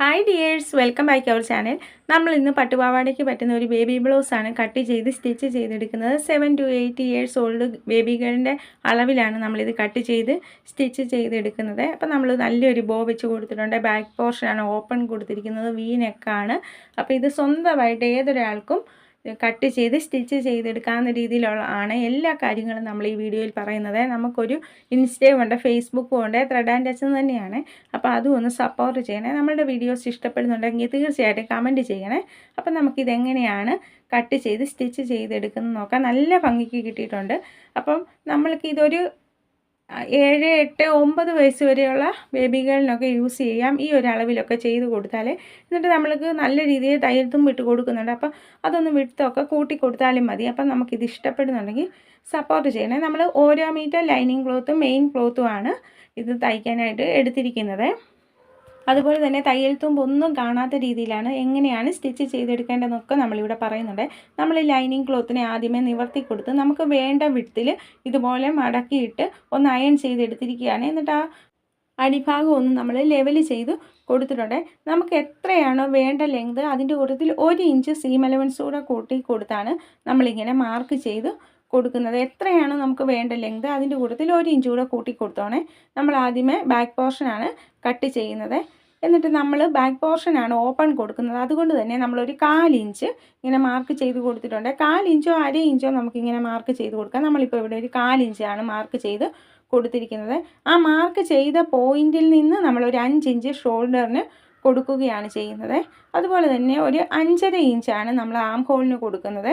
Hi dears welcome back our channel നമ്മൾ ഇന്ന് പട്ടുപാവാടയ്ക്ക് പറ്റുന്ന ഒരു ബേബി ബ്ലൗസാണ് കട്ട് ചെയ്ത് സ്റ്റിച്ച് ചെയ്തെടുക്കുന്നത്. Seven to eight years old ബേബികളുടെ അളവിലാണ് നമ്മളിത് കട്ട് ചെയ്ത് സ്റ്റിച്ച് ചെയ്തെടുക്കുന്നത്. അപ്പോൾ നമ്മൾ നല്ലൊരു ബോ വെച്ച് കൊടുത്തിട്ടുണ്ട്. ബാക്ക് പോർഷനാണ് ഓപ്പൺ കൊടുത്തിരിക്കുന്നത്. വി നെക്കാണ് അപ്പോൾ ഇത് സ്വന്തമായിട്ട് ഏതൊരാൾക്കും കട്ട് ചെയ്ത് സ്റ്റിച്ച് ചെയ്തെടുക്കാവുന്ന രീതിയിലുള്ള ആണ് എല്ലാ കാര്യങ്ങളും നമ്മൾ ഈ വീഡിയോയിൽ പറയുന്നത്. നമുക്കൊരു ഇൻസ്റ്റയും ഉണ്ട് ഫേസ്ബുക്കും ഉണ്ട് ത്രെഡ് ആൻഡ് ടച്ച് തന്നെയാണ്. അപ്പോൾ അതും ഒന്ന് സപ്പോർട്ട് ചെയ്യണേ. നമ്മളുടെ വീഡിയോസ് ഇഷ്ടപ്പെടുന്നുണ്ടെങ്കിൽ തീർച്ചയായിട്ടും കമന്റ് ചെയ്യണേ. അപ്പം നമുക്കിതെങ്ങനെയാണ് കട്ട് ചെയ്ത് സ്റ്റിച്ച് ചെയ്തെടുക്കുന്നത് നോക്കാം. നല്ല ഭംഗിക്ക് കിട്ടിയിട്ടുണ്ട്. അപ്പം നമ്മൾക്ക് ഇതൊരു ഏഴ് എട്ട് ഒമ്പത് വയസ്സ് വരെയുള്ള ബേബികളിനൊക്കെ യൂസ് ചെയ്യാം. ഈ ഒരു അളവിലൊക്കെ ചെയ്ത് കൊടുത്താൽ എന്നിട്ട് നമ്മൾക്ക് നല്ല രീതിയിൽ തയ്യൽത്തും വിട്ട് കൊടുക്കുന്നുണ്ട്. അപ്പം അതൊന്ന് വിട്ടൊക്കെ കൂട്ടി കൊടുത്താലും മതി. അപ്പം നമുക്കിത് ഇഷ്ടപ്പെടുന്നുണ്ടെങ്കിൽ സപ്പോർട്ട് ചെയ്യണേ. നമ്മൾ ഓരോ മീറ്റർ ലൈനിങ് ക്ലോത്തും മെയിൻ ക്ലോത്തുമാണ് ഇത് തയ്ക്കാനായിട്ട് എടുത്തിരിക്കുന്നത്. അതുപോലെ തന്നെ തയ്യൽ തുമ്പ് ഒന്നും കാണാത്ത രീതിയിലാണ് എങ്ങനെയാണ് സ്റ്റിച്ച് ചെയ്തെടുക്കേണ്ടതെന്നൊക്കെ നമ്മളിവിടെ പറയുന്നുണ്ട്. നമ്മൾ ഈ ലൈനിങ് ക്ലോത്തിനെ ആദ്യമേ നിവർത്തി കൊടുത്ത് നമുക്ക് വേണ്ട വിട്ടിൽ ഇതുപോലെ മടക്കിയിട്ട് ഒന്ന് അയൺ ചെയ്തെടുത്തിരിക്കുകയാണ്. എന്നിട്ട് ആ അടിഭാഗം ഒന്ന് നമ്മൾ ലെവൽ ചെയ്ത് കൊടുത്തിട്ടുണ്ട്. നമുക്ക് എത്രയാണോ വേണ്ട ലെങ്ത് അതിന്റെ കൂട്ടത്തിൽ ഒരു ഇഞ്ച് സീം അലവൻസ് കൂടെ കൂട്ടി കൊടുത്താണ് നമ്മളിങ്ങനെ മാർക്ക് ചെയ്ത് കൊടുക്കുന്നത്? എത്രയാണ് നമുക്ക് വേണ്ട ലെങ്ത് അതിന്റെ കൂട്ടത്തിൽ ഒരു ഇഞ്ച് കൂടെ കൂട്ടി കൊടുത്തോണേ. നമ്മൾ ആദ്യമേ ബാക്ക് പോർഷനാണ് കട്ട് ചെയ്യുന്നത്. എന്നിട്ട് നമ്മൾ ബാക്ക് പോർഷനാണ് ഓപ്പൺ കൊടുക്കുന്നത്. അതുകൊണ്ട് തന്നെ നമ്മളൊരു കാലിഞ്ച് ഇങ്ങനെ മാർക്ക് ചെയ്ത് കൊടുത്തിട്ടുണ്ട്. കാലിഞ്ചോ അര ഇഞ്ചോ നമുക്കിങ്ങനെ മാർക്ക് ചെയ്ത് കൊടുക്കാം. നമ്മളിപ്പോൾ ഇവിടെ ഒരു കാലിഞ്ചാണ് മാർക്ക് ചെയ്ത് കൊടുത്തിരിക്കുന്നത്. ആ മാർക്ക് ചെയ്ത പോയിന്റിൽ നിന്ന് നമ്മളൊരു അഞ്ചിഞ്ച് ഷോൾഡറിന് കൊടുക്കുകയാണ് ചെയ്യുന്നത്. അതുപോലെ തന്നെ ഒരു അഞ്ചര ഇഞ്ചാണ് നമ്മൾ ആം ഹോളിന് കൊടുക്കുന്നത്.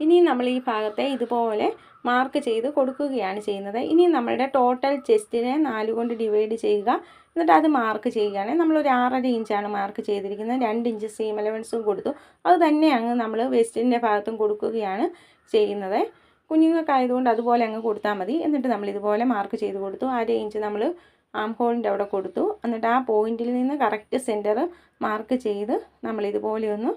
ഇനി നമ്മൾ ഈ ഭാഗത്തെ ഇതുപോലെ മാർക്ക് ചെയ്ത് കൊടുക്കുകയാണ് ചെയ്യുന്നത്. ഇനി നമ്മളുടെ ടോട്ടൽ ചെസ്റ്റിനെ നാലുകൊണ്ട് ഡിവൈഡ് ചെയ്യുക. എന്നിട്ട് അത് മാർക്ക് ചെയ്യുകയാണ് നമ്മളൊരു ആറര ഇഞ്ചാണ് മാർക്ക് ചെയ്തിരിക്കുന്നത്. രണ്ട് ഇഞ്ച് സീം അലവൻസും കൊടുത്തു. അത് തന്നെ അങ്ങ് നമ്മൾ വെസ്റ്റിന്റെ ഭാഗത്തും കൊടുക്കുകയാണ് ചെയ്യുന്നത്. കുഞ്ഞുങ്ങൾക്കായതുകൊണ്ട് അതുപോലെ അങ്ങ് കൊടുത്താൽ മതി. എന്നിട്ട് നമ്മൾ ഇതുപോലെ മാർക്ക് ചെയ്ത് കൊടുത്തു. അര ഇഞ്ച് നമ്മൾ ആം ഹോളിന്റെ അവിടെ കൊടുത്തു. എന്നിട്ട് ആ പോയിന്റിൽ നിന്ന് കറക്റ്റ് സെന്റർ മാർക്ക് ചെയ്ത് നമ്മളിതുപോലെ ഒന്ന്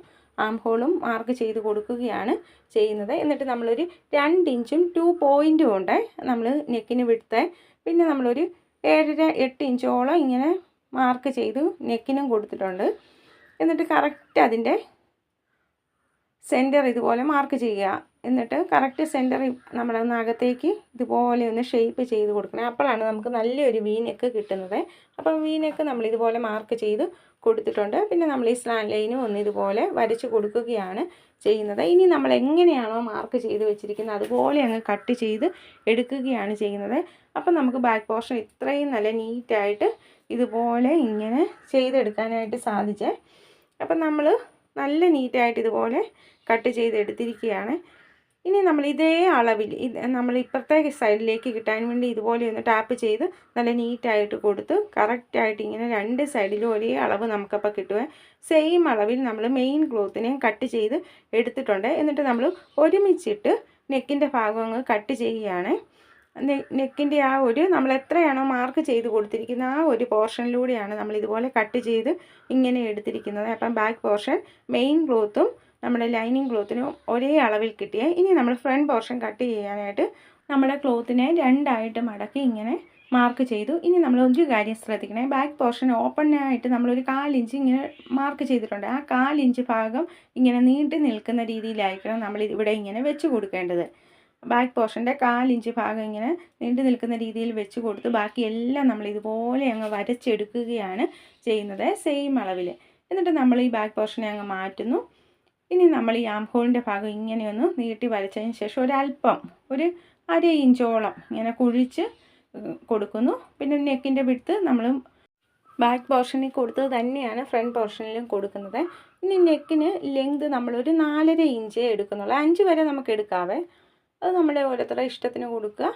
ആം ഹോളും മാർക്ക് ചെയ്ത് കൊടുക്കുകയാണ് ചെയ്യുന്നത്. എന്നിട്ട് നമ്മളൊരു രണ്ട് ഇഞ്ചും ടു പോയിന്റും ഉണ്ട് നമ്മൾ നെക്കിന് വിടുത്ത്. പിന്നെ നമ്മളൊരു ഏഴര എട്ട് ഇഞ്ചോളം ഇങ്ങനെ മാർക്ക് ചെയ്ത് നെക്കിനും കൊടുത്തിട്ടുണ്ട്. എന്നിട്ട് കറക്റ്റ് അതിന്റെ സെന്റർ ഇതുപോലെ മാർക്ക് ചെയ്യുക. എന്നിട്ട് കറക്റ്റ് സെന്റർ നമ്മളൊന്ന് അകത്തേക്ക് ഇതുപോലെ ഒന്ന് ഷേപ്പ് ചെയ്ത് കൊടുക്കണം. അപ്പോഴാണ് നമുക്ക് നല്ലൊരു വീനെക്ക് കിട്ടുന്നത്. അപ്പോൾ വീനെക്ക് നമ്മൾ ഇതുപോലെ മാർക്ക് ചെയ്ത് കൊടുത്തിട്ടുണ്ട്. പിന്നെ നമ്മൾ ഈ സ്ലാൻ ലൈനും ഒന്ന് ഇതുപോലെ വരച്ച് കൊടുക്കുകയാണ് ചെയ്യുന്നത്. ഇനി നമ്മൾ എങ്ങനെയാണോ മാർക്ക് ചെയ്ത് വെച്ചിരിക്കുന്നത് അതുപോലെ അങ്ങ് കട്ട് ചെയ്ത് എടുക്കുകയാണ് ചെയ്യുന്നത്. അപ്പം നമുക്ക് ബാക്ക് പോർഷൻ ഇത്രയും നല്ല നീറ്റായിട്ട് ഇതുപോലെ ഇങ്ങനെ ചെയ്തെടുക്കാനായിട്ട് സാധിച്ചേ. അപ്പം നമ്മൾ നല്ല നീറ്റായിട്ട് ഇതുപോലെ കട്ട് ചെയ്തെടുത്തിരിക്കുകയാണ്. ഇനി നമ്മൾ ഇതേ അളവിൽ നമ്മൾ ഇപ്പുറത്തെ സൈഡിലേക്ക് കിട്ടാൻ വേണ്ടി ഇതുപോലെ ഒന്ന് ടാപ്പ് ചെയ്ത് നല്ല നീറ്റായിട്ട് കൊടുത്ത് കറക്റ്റായിട്ട് ഇങ്ങനെ രണ്ട് സൈഡിലും ഒരേ അളവ് നമുക്കപ്പോൾ കിട്ടുക സെയിം അളവിൽ നമ്മൾ മെയിൻ ക്ലോത്തിനെ കട്ട് ചെയ്ത് എടുത്തിട്ടുണ്ട്. എന്നിട്ട് നമ്മൾ ഒരുമിച്ചിട്ട് നെക്കിന്റെ ഭാഗം അങ്ങ് കട്ട് ചെയ്യുകയാണ്. നെക്കിന്റെ ആ ഒരു നമ്മൾ എത്രയാണോ മാർക്ക് ചെയ്ത് കൊടുത്തിരിക്കുന്ന ആ ഒരു പോർഷനിലൂടെയാണ് നമ്മൾ ഇതുപോലെ കട്ട് ചെയ്ത് ഇങ്ങനെ എടുത്തിരിക്കുന്നത്. അപ്പം ബാക്ക് പോർഷൻ മെയിൻ ക്ലോത്തും നമ്മുടെ ലൈനിങ് ക്ലോത്തിന് ഒരേ അളവിൽ കിട്ടിയ ഇനി നമ്മൾ ഫ്രണ്ട് പോർഷൻ കട്ട് ചെയ്യാനായിട്ട് നമ്മുടെ ക്ലോത്തിനെ രണ്ടായിട്ട് മടക്കി ഇങ്ങനെ മാർക്ക് ചെയ്തു. ഇനി നമ്മൾ ഒരു കാര്യം ശ്രദ്ധിക്കണേ. ബാക്ക് പോർഷൻ ഓപ്പണായിട്ട് നമ്മളൊരു കാലിഞ്ച് ഇങ്ങനെ മാർക്ക് ചെയ്തിട്ടുണ്ട്. ആ കാലിഞ്ച് ഭാഗം ഇങ്ങനെ നീട്ടി നിൽക്കുന്ന രീതിയിലായിരിക്കണം നമ്മൾ ഇവിടെ ഇങ്ങനെ വെച്ച് കൊടുക്കേണ്ടത്. ബാക്ക് പോർഷന്റെ കാലിഞ്ച് ഭാഗം ഇങ്ങനെ നീണ്ടു നിൽക്കുന്ന രീതിയിൽ വെച്ച് കൊടുത്ത് ബാക്കി എല്ലാം നമ്മൾ ഇതുപോലെ അങ്ങ് വരച്ചെടുക്കുകയാണ് ചെയ്യുന്നത്. സെയിം അളവിൽ എന്നിട്ട് നമ്മൾ ഈ ബാക്ക് പോർഷനെ അങ്ങ് മാറ്റുന്നു. ഇനി നമ്മൾ ഈ ആം ഹോളിന്റെ ഭാഗം ഇങ്ങനെയൊന്ന് നീട്ടി വരച്ചതിന് ശേഷം ഒരല്പം ഒരു അര ഇഞ്ചോളം ഇങ്ങനെ കുഴിച്ച് കൊടുക്കുന്നു. പിന്നെ നെക്കിന്റെ വിടുത്ത് നമ്മൾ ബാക്ക് പോർഷനിൽ കൊടുത്തത് തന്നെയാണ് ഫ്രണ്ട് പോർഷനിലും കൊടുക്കുന്നത്. ഇനി നെക്കിന് ലെങ്ത് നമ്മളൊരു നാലര ഇഞ്ചേ എടുക്കുന്നുള്ളൂ. അഞ്ച് വരെ നമുക്ക് എടുക്കാവേ. അത് നമ്മുടെ ഓരോരുത്തരുടെ ഇഷ്ടത്തിന് കൊടുക്കുക.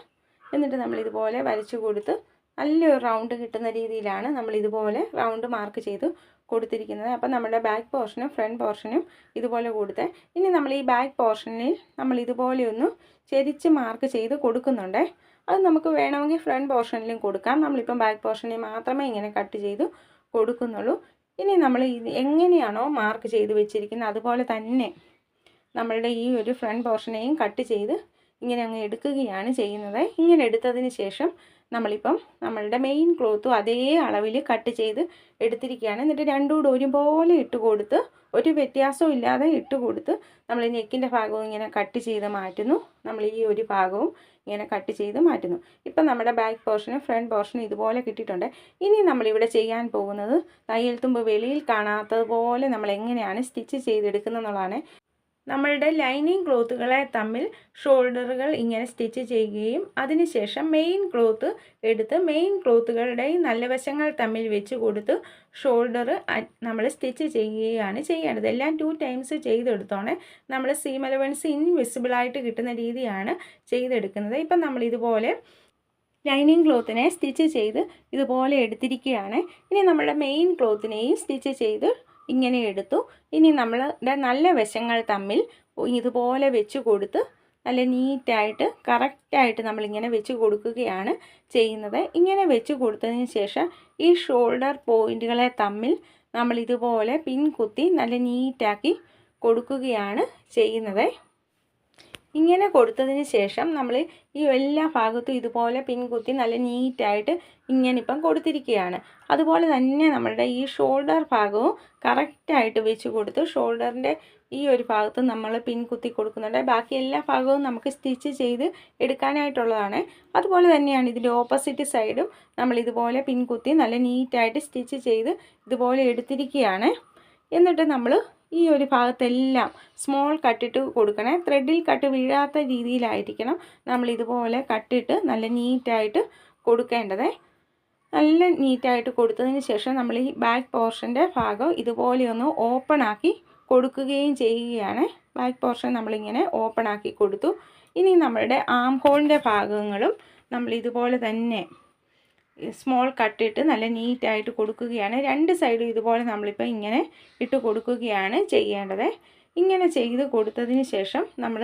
എന്നിട്ട് നമ്മൾ ഇതുപോലെ വരച്ച് കൊടുത്ത് നല്ലൊരു റൗണ്ട് കിട്ടുന്ന രീതിയിലാണ് നമ്മൾ ഇതുപോലെ റൗണ്ട് മാർക്ക് ചെയ്ത് കൊടുത്തിരിക്കുന്നത്. അപ്പം നമ്മുടെ ബാക്ക് പോർഷനും ഫ്രണ്ട് പോർഷനും ഇതുപോലെ കൊടുത്ത്. ഇനി നമ്മൾ ഈ ബാക്ക് പോർഷനിൽ നമ്മൾ ഇതുപോലെ ഒന്ന് ചെരിച്ച് മാർക്ക് ചെയ്ത് കൊടുക്കുന്നുണ്ട്. അത് നമുക്ക് വേണമെങ്കിൽ ഫ്രണ്ട് പോർഷനിലും കൊടുക്കാം. നമ്മളിപ്പം ബാക്ക് പോർഷനിൽ മാത്രമേ ഇങ്ങനെ കട്ട് ചെയ്ത് കൊടുക്കുന്നുള്ളൂ. ഇനി നമ്മൾ എങ്ങനെയാണോ മാർക്ക് ചെയ്ത് വെച്ചിരിക്കുന്നത്? അതുപോലെ തന്നെ നമ്മളുടെ ഈ ഒരു ഫ്രണ്ട് പോർഷനെയും കട്ട് ചെയ്ത് ഇങ്ങനെ അങ്ങ് എടുക്കുകയാണ് ചെയ്യുന്നത്. ഇങ്ങനെ എടുത്തതിന് ശേഷം നമ്മളിപ്പം നമ്മളുടെ മെയിൻ ക്ലോത്തും അതേ അളവിൽ കട്ട് ചെയ്ത് എടുത്തിരിക്കുകയാണ്. എന്നിട്ട് രണ്ടും കൂടെ ഒരുപോലെ ഇട്ട് കൊടുത്ത് ഒരു വ്യത്യാസവും ഇല്ലാതെ ഇട്ട് കൊടുത്ത് നമ്മൾ നെക്കിന്റെ ഭാഗവും ഇങ്ങനെ കട്ട് ചെയ്ത് മാറ്റുന്നു. നമ്മൾ ഈ ഒരു ഭാഗവും ഇങ്ങനെ കട്ട് ചെയ്ത് മാറ്റുന്നു. ഇപ്പം നമ്മുടെ ബാക്ക് പോർഷനും ഫ്രണ്ട് പോർഷനും ഇതുപോലെ കിട്ടിയിട്ടുണ്ട്. ഇനി നമ്മളിവിടെ ചെയ്യാൻ പോകുന്നത് തയ്യൽ തുമ്പ് വെളിയിൽ കാണാത്തതുപോലെ നമ്മൾ എങ്ങനെയാണ് സ്റ്റിച്ച് ചെയ്തെടുക്കുന്നത് എന്നുള്ളതാണ്. നമ്മളുടെ ലൈനിങ് ക്ലോത്തുകളെ തമ്മിൽ ഷോൾഡറുകൾ ഇങ്ങനെ സ്റ്റിച്ച് ചെയ്യുകയും അതിനുശേഷം മെയിൻ ക്ലോത്ത് എടുത്ത് മെയിൻ ക്ലോത്തുകളുടെ നല്ല വശങ്ങൾ തമ്മിൽ വെച്ച് കൊടുത്ത് ഷോൾഡർ നമ്മൾ സ്റ്റിച്ച് ചെയ്യുകയാണ് ചെയ്യേണ്ടത്. എല്ലാം ടു ടൈംസ് ചെയ്തെടുത്തോണേ നമ്മൾ സീം അലവൻസ് ഇൻവിസിബിൾ ആയിട്ട് കിട്ടുന്ന രീതിയാണ് ചെയ്തെടുക്കുന്നത്. ഇപ്പം നമ്മൾ ഇതുപോലെ ലൈനിങ് ക്ലോത്തിനെ സ്റ്റിച്ച് ചെയ്ത് ഇതുപോലെ എടുത്തിരിക്കുകയാണ്. ഇനി നമ്മളുടെ മെയിൻ ക്ലോത്തിനെയും സ്റ്റിച്ച് ചെയ്ത് ഇങ്ങനെ എടുത്തു. ഇനി നമ്മളുടെ നല്ല വശങ്ങൾ തമ്മിൽ ഇതുപോലെ വെച്ച് കൊടുത്ത് നല്ല നീറ്റായിട്ട് കറക്റ്റായിട്ട് നമ്മളിങ്ങനെ വെച്ച് കൊടുക്കുകയാണ് ചെയ്യുന്നത്. ഇങ്ങനെ വെച്ച് കൊടുത്തതിന് ശേഷം ഈ ഷോൾഡർ പോയിന്റുകളെ തമ്മിൽ നമ്മൾ ഇതുപോലെ പിൻ കുത്തി നല്ല നീറ്റാക്കി കൊടുക്കുകയാണ് ചെയ്യുന്നത്. ഇങ്ങനെ കൊടുത്തതിന് ശേഷം നമ്മൾ ഈ എല്ലാ ഭാഗത്തും ഇതുപോലെ പിൻകുത്തി നല്ല നീറ്റായിട്ട് ഇങ്ങനെ ഇപ്പം കൊടുത്തിരിക്കുകയാണ്. അതുപോലെ തന്നെ നമ്മളുടെ ഈ ഷോൾഡർ ഭാഗവും കറക്റ്റായിട്ട് വെച്ച് കൊടുത്ത് ഷോൾഡറിന്റെ ഈ ഒരു ഭാഗത്ത് നമ്മൾ പിൻകുത്തി കൊടുക്കുന്നുണ്ട്. ബാക്കി എല്ലാ ഭാഗവും നമുക്ക് സ്റ്റിച്ച് ചെയ്ത് എടുക്കാനായിട്ടുള്ളതാണ്. അതുപോലെ തന്നെയാണ് ഇതിന്റെ ഓപ്പോസിറ്റ് സൈഡും നമ്മൾ ഇതുപോലെ പിൻകുത്തി നല്ല നീറ്റായിട്ട് സ്റ്റിച്ച് ചെയ്ത് ഇതുപോലെ എടുത്തിരിക്കുകയാണ്. എന്നിട്ട് നമ്മൾ ഈ ഒരു ഭാഗത്തെല്ലാം സ്മോൾ കട്ടിട്ട് കൊടുക്കണേ. ത്രെഡിൽ കട്ട് വീഴാത്ത രീതിയിലായിരിക്കണം നമ്മൾ ഇതുപോലെ കട്ടിട്ട് നല്ല നീറ്റായിട്ട് കൊടുക്കേണ്ടത്. നല്ല നീറ്റായിട്ട് കൊടുത്തതിന് ശേഷം നമ്മൾ ഈ ബാക്ക് പോർഷന്റെ ഭാഗം ഇതുപോലെ ഒന്ന് ഓപ്പൺ ആക്കി കൊടുക്കുകയും ചെയ്യുകയാണ്. ബാക്ക് പോർഷൻ നമ്മളിങ്ങനെ ഓപ്പൺ ആക്കി കൊടുത്തു. ഇനി നമ്മളുടെ ആം ഹോളിന്റെ ഭാഗങ്ങളും നമ്മൾ ഇതുപോലെ തന്നെ സ്മോൾ കട്ടിട്ട് നല്ല നീറ്റായിട്ട് കൊടുക്കുകയാണ്. രണ്ട് സൈഡും ഇതുപോലെ നമ്മളിപ്പോൾ ഇങ്ങനെ ഇട്ട് കൊടുക്കുകയാണ് ചെയ്യേണ്ടത്. ഇങ്ങനെ ചെയ്ത് കൊടുത്തതിന് ശേഷം നമ്മൾ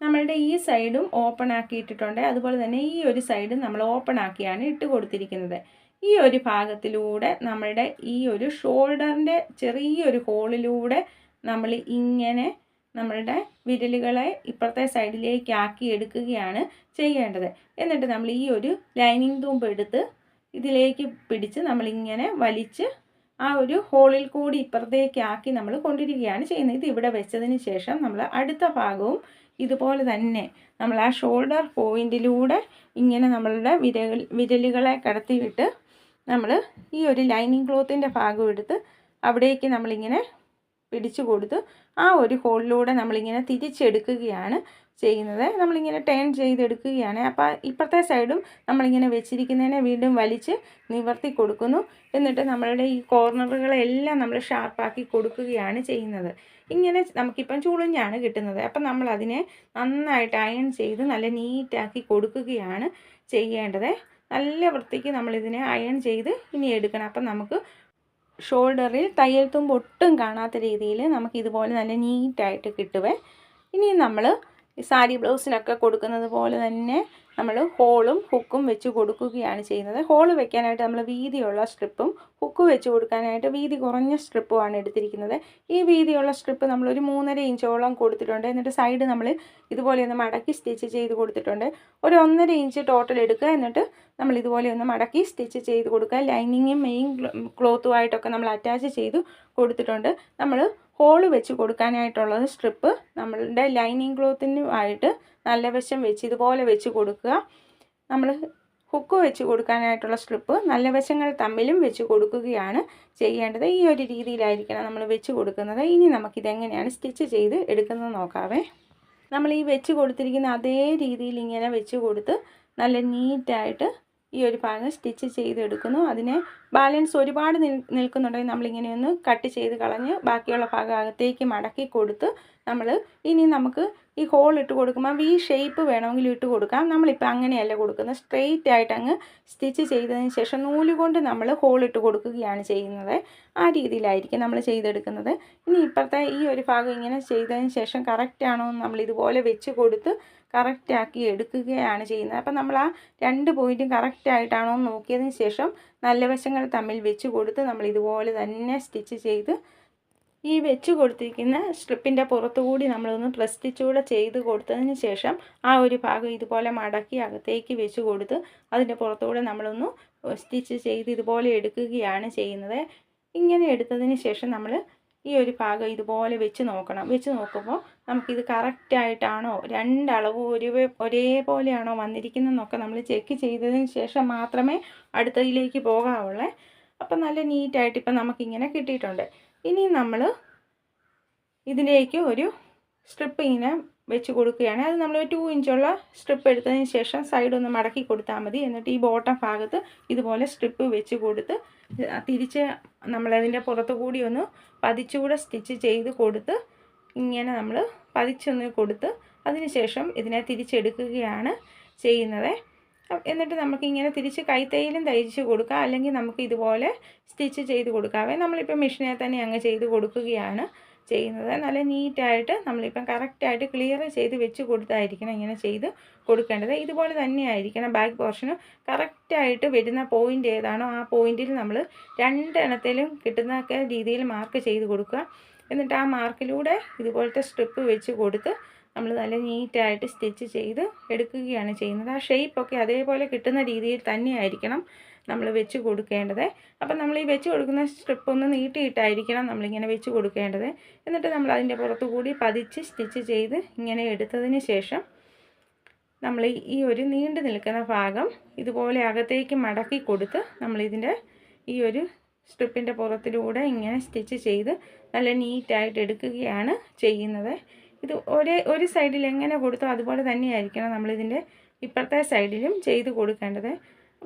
നമ്മളുടെ ഈ സൈഡും ഓപ്പൺ ആക്കിയിട്ടിട്ടുണ്ട് അതുപോലെ തന്നെ ഈ ഒരു സൈഡും നമ്മൾ ഓപ്പൺ ആക്കിയാണ് ഇട്ട് കൊടുത്തിരിക്കുന്നത്. ഈ ഒരു ഭാഗത്തിലൂടെ നമ്മളുടെ ഈ ഒരു ഷോൾഡറിന്റെ ചെറിയൊരു ഹോളിലൂടെ നമ്മൾ ഇങ്ങനെ നമ്മളുടെ വിരലുകളെ ഇപ്പുറത്തെ സൈഡിലേക്ക് ആക്കി എടുക്കുകയാണ് ചെയ്യേണ്ടത്. എന്നിട്ട് നമ്മൾ ഈ ഒരു ലൈനിങ് തൂമ്പ് എടുത്ത് ഇതിലേക്ക് പിടിച്ച് നമ്മളിങ്ങനെ വലിച്ച് ആ ഒരു ഹോളിൽ കൂടി ഇപ്പുറത്തേക്ക് ആക്കി നമ്മൾ കൊണ്ടിരിക്കുകയാണ് ചെയ്യുന്നത്. ഇത് ഇവിടെ വെച്ചതിന് ശേഷം നമ്മൾ അടുത്ത ഭാഗവും ഇതുപോലെ തന്നെ നമ്മൾ ആ ഷോൾഡർ പോയിന്റിലൂടെ ഇങ്ങനെ നമ്മളുടെ വിരൽ വിരലുകളെ കടത്തിവിട്ട് നമ്മൾ ഈ ഒരു ലൈനിങ് ക്ലോത്തിന്റെ ഭാഗം എടുത്ത് അവിടേക്ക് നമ്മളിങ്ങനെ പിടിച്ചു കൊടുത്ത് ആ ഒരു ഹോളിലൂടെ നമ്മളിങ്ങനെ തിരിച്ചെടുക്കുകയാണ് ചെയ്യുന്നത്. നമ്മളിങ്ങനെ ടേൺ ചെയ്തെടുക്കുകയാണ്. അപ്പോൾ ഇപ്പുറത്തെ സൈഡും നമ്മളിങ്ങനെ വെച്ചിരിക്കുന്നതിനെ വീണ്ടും വലിച്ച് നിവർത്തി കൊടുക്കുന്നു. എന്നിട്ട് നമ്മളുടെ ഈ കോർണറുകളെല്ലാം നമ്മൾ ഷാർപ്പാക്കി കൊടുക്കുകയാണ് ചെയ്യുന്നത്. ഇങ്ങനെ നമുക്കിപ്പം ചുളിഞ്ഞാണ് കിട്ടുന്നത്. അപ്പം നമ്മളതിനെ നന്നായിട്ട് അയൺ ചെയ്ത് നല്ല നീറ്റാക്കി കൊടുക്കുകയാണ് ചെയ്യേണ്ടത്. നല്ല വൃത്തിക്ക് നമ്മളിതിനെ അയൺ ചെയ്ത് ഇനി എടുക്കണം. അപ്പം നമുക്ക് ഷോൾഡറിൽ തയ്യൽ തുമ്പ് ഒട്ടും കാണാത്ത രീതിയിൽ നമുക്ക് ഇതുപോലെ നല്ല നീറ്റായിട്ട് കിട്ടുവേ. ഇനി നമ്മൾ സാരി ബ്ലൗസിനൊക്കെ കൊടുക്കുന്നത് പോലെ തന്നെ നമ്മൾ ഹോളും ഹുക്കും വെച്ച് കൊടുക്കുകയാണ് ചെയ്യുന്നത്. ഹോൾ വെക്കാനായിട്ട് നമ്മൾ വീതിയുള്ള സ്ട്രിപ്പും ഹുക്ക് വെച്ച് കൊടുക്കാനായിട്ട് വീതി കുറഞ്ഞ സ്ട്രിപ്പുമാണ് എടുത്തിരിക്കുന്നത്. ഈ വീതിയുള്ള സ്ട്രിപ്പ് നമ്മൾ ഒരു മൂന്നര ഇഞ്ചോളം കൊടുത്തിട്ടുണ്ട്. എന്നിട്ട് സൈഡ് നമ്മൾ ഇതുപോലെ ഒന്ന് മടക്കി സ്റ്റിച്ച് ചെയ്ത് കൊടുത്തിട്ടുണ്ട്. ഒരു ഒന്നര ഇഞ്ച് ടോട്ടൽ എടുക്കുക. എന്നിട്ട് നമ്മൾ ഇതുപോലെ ഒന്ന് മടക്കി സ്റ്റിച്ച് ചെയ്ത് കൊടുക്കുക. ലൈനിങ്ങും മെയിൻ ക്ലോത്തുമായിട്ടൊക്കെ നമ്മൾ അറ്റാച്ച് ചെയ്ത് കൊടുത്തിട്ടുണ്ട്. നമ്മൾ ഹോൾ വെച്ച് കൊടുക്കാനായിട്ടുള്ളത് സ്ട്രിപ്പ് നമ്മളുടെ ലൈനിങ് ക്ലോത്തിനുമായിട്ട് നല്ല വശം വെച്ച് ഇതുപോലെ വെച്ച് കൊടുക്കുക. നമ്മൾ ഹുക്ക് വെച്ച് കൊടുക്കാനായിട്ടുള്ള സ്ട്രിപ്പ് നല്ല വശങ്ങൾ തമ്മിലും വെച്ച് കൊടുക്കുകയാണ് ചെയ്യേണ്ടത്. ഈ ഒരു രീതിയിലായിരിക്കണം നമ്മൾ വെച്ച് കൊടുക്കുന്നത്. ഇനി നമുക്കിതെങ്ങനെയാണ് സ്റ്റിച്ച് ചെയ്ത് എടുക്കുന്നത് നോക്കാവേ. നമ്മൾ ഈ വെച്ച് കൊടുത്തിരിക്കുന്ന അതേ രീതിയിൽ ഇങ്ങനെ വെച്ച് കൊടുത്ത് നല്ല നീറ്റായിട്ട് ഈ ഒരു ഭാഗം സ്റ്റിച്ച് ചെയ്തെടുക്കുന്നു. അതിനെ ബാലൻസ് ഒരുപാട് നിൽ നിൽക്കുന്നുണ്ടെങ്കിൽ നമ്മളിങ്ങനെ ഒന്ന് കട്ട് ചെയ്ത് കളഞ്ഞ് ബാക്കിയുള്ള ഭാഗം അകത്തേക്ക് മടക്കി കൊടുത്ത് നമ്മൾ ഇനി നമുക്ക് ഈ ഹോൾ ഇട്ട് കൊടുക്കുമ്പോൾ വി ഷേപ്പ് വേണമെങ്കിൽ ഇട്ട് കൊടുക്കാം. നമ്മളിപ്പോൾ അങ്ങനെയല്ല കൊടുക്കുന്നത്. സ്ട്രെയിറ്റ് ആയിട്ട് അങ്ങ് സ്റ്റിച്ച് ചെയ്തതിന് ശേഷം നൂലുകൊണ്ട് നമ്മൾ ഹോൾ ഇട്ട് കൊടുക്കുകയാണ് ചെയ്യുന്നത്. ആ രീതിയിലായിരിക്കും നമ്മൾ ചെയ്തെടുക്കുന്നത്. ഇനി ഇപ്പോഴത്തെ ഈ ഒരു ഭാഗം ഇങ്ങനെ ചെയ്തതിന് ശേഷം കറക്റ്റ് ആണോ എന്ന് നമ്മൾ ഇതുപോലെ വെച്ച് കൊടുത്ത് കറക്റ്റാക്കി എടുക്കുകയാണ് ചെയ്യുന്നത്. അപ്പം നമ്മൾ ആ രണ്ട് പോയിന്റും കറക്റ്റായിട്ടാണോ എന്ന് നോക്കിയതിന് ശേഷം നല്ല വശങ്ങൾ തമ്മിൽ വെച്ച് കൊടുത്ത് നമ്മൾ ഇതുപോലെ തന്നെ സ്റ്റിച്ച് ചെയ്ത് ഈ വെച്ച് കൊടുത്തിരിക്കുന്ന സ്ട്രിപ്പിന്റെ പുറത്തുകൂടി നമ്മളൊന്ന് പ്രസ് സ്റ്റിച്ചൂടെ ചെയ്ത് കൊടുത്തതിന് ശേഷം ആ ഒരു ഭാഗം ഇതുപോലെ മടക്കി അകത്തേക്ക് വെച്ച് കൊടുത്ത് അതിന്റെ പുറത്തുകൂടെ നമ്മളൊന്ന് സ്റ്റിച്ച് ചെയ്ത് ഇതുപോലെ എടുക്കുകയാണ് ചെയ്യുന്നത്. ഇങ്ങനെ എടുത്തതിന് ശേഷം നമ്മൾ ഈ ഒരു ഭാഗം ഇതുപോലെ വെച്ച് നോക്കണം. വെച്ച് നോക്കുമ്പോൾ നമുക്കിത് കറക്റ്റായിട്ടാണോ രണ്ടളവ് ഒരു ഒരേപോലെയാണോ വന്നിരിക്കുന്നതെന്നൊക്കെ നമ്മൾ ചെക്ക് ചെയ്തതിന് ശേഷം മാത്രമേ അടുത്തതിലേക്ക് പോകാവുള്ളേ. അപ്പം നല്ല നീറ്റായിട്ട് ഇപ്പം നമുക്കിങ്ങനെ കിട്ടിയിട്ടുണ്ട്. ഇനി നമ്മൾ ഇതിലേക്ക് ഒരു സ്ട്രിപ്പ് ഇങ്ങനെ വെച്ച് കൊടുക്കുകയാണ്. അത് നമ്മൾ ടു ഇഞ്ചുള്ള സ്ട്രിപ്പ് എടുത്തതിന് ശേഷം സൈഡ് ഒന്ന് മടക്കി കൊടുത്താൽ മതി. എന്നിട്ട് ഈ ബോട്ടം ഭാഗത്ത് ഇതുപോലെ സ്ട്രിപ്പ് വെച്ച് കൊടുത്ത് തിരിച്ച് നമ്മളതിന്റെ പുറത്തു കൂടി ഒന്ന് പതിച്ചുകൂടെ സ്റ്റിച്ച് ചെയ്ത് കൊടുത്ത് ഇങ്ങനെ നമ്മൾ പതിച്ചൊന്ന് കൊടുത്ത് അതിന് ശേഷം ഇതിനെ തിരിച്ചെടുക്കുകയാണ് ചെയ്യുന്നത്. എന്നിട്ട് നമുക്ക് ഇങ്ങനെ തിരിച്ച് കൈത്തൈയിലും തയ്ച്ച് കൊടുക്കാം. അല്ലെങ്കിൽ നമുക്ക് ഇതുപോലെ സ്റ്റിച്ച് ചെയ്ത് കൊടുക്കാവേ നമ്മളിപ്പോൾ മെഷീനെ തന്നെ അങ്ങ് ചെയ്ത് കൊടുക്കുകയാണ്. ചെയ്യുന്നത്. നല്ല നീറ്റായിട്ട് നമ്മളിപ്പം കറക്റ്റായിട്ട് ക്ലിയർ ചെയ്ത് വെച്ച് കൊടുത്തായിരിക്കണം ഇങ്ങനെ ചെയ്ത് കൊടുക്കേണ്ടത്. ഇതുപോലെ തന്നെയായിരിക്കണം. ബാക്ക് പോർഷനും കറക്റ്റായിട്ട് വരുന്ന പോയിന്റ് ഏതാണോ ആ പോയിന്റിൽ നമ്മൾ രണ്ടെണ്ണത്തിലും കിട്ടുന്ന രീതിയിൽ മാർക്ക് ചെയ്ത് കൊടുക്കുക. എന്നിട്ട് ആ മാർക്കിലൂടെ ഇതുപോലത്തെ സ്ട്രിപ്പ് വെച്ച് കൊടുത്ത് നമ്മൾ നല്ല നീറ്റായിട്ട് സ്റ്റിച്ച് ചെയ്ത് എടുക്കുകയാണ് ചെയ്യുന്നത്. ആ ഷേപ്പൊക്കെ അതേപോലെ കിട്ടുന്ന രീതിയിൽ തന്നെയായിരിക്കണം. നമ്മൾ വെച്ച് കൊടുക്കേണ്ടത്. അപ്പം നമ്മൾ ഈ വെച്ച് കൊടുക്കുന്ന സ്ട്രിപ്പ് ഒന്ന് നീട്ടിയിട്ടായിരിക്കണം നമ്മളിങ്ങനെ വെച്ച് കൊടുക്കേണ്ടത്. എന്നിട്ട് നമ്മൾ അതിന്റെ പുറത്തു കൂടി പതിച്ച് സ്റ്റിച്ച് ചെയ്ത് ഇങ്ങനെ എടുത്തതിന് ശേഷം നമ്മൾ ഈ ഒരു നീണ്ടു നിൽക്കുന്ന ഭാഗം ഇതുപോലെ അകത്തേക്ക് മടക്കി കൊടുത്ത് നമ്മളിതിന്റെ ഈ ഒരു സ്ട്രിപ്പിന്റെ പുറത്തിലൂടെ ഇങ്ങനെ സ്റ്റിച്ച് ചെയ്ത് നല്ല നീറ്റായിട്ട് എടുക്കുകയാണ് ചെയ്യുന്നത്. ഇത് ഒരേ ഒരു സൈഡിൽ എങ്ങനെ കൊടുത്തോ അതുപോലെ തന്നെയായിരിക്കണം നമ്മളിതിന്റെ ഇപ്പുറത്തെ സൈഡിലും ചെയ്ത് കൊടുക്കേണ്ടത്.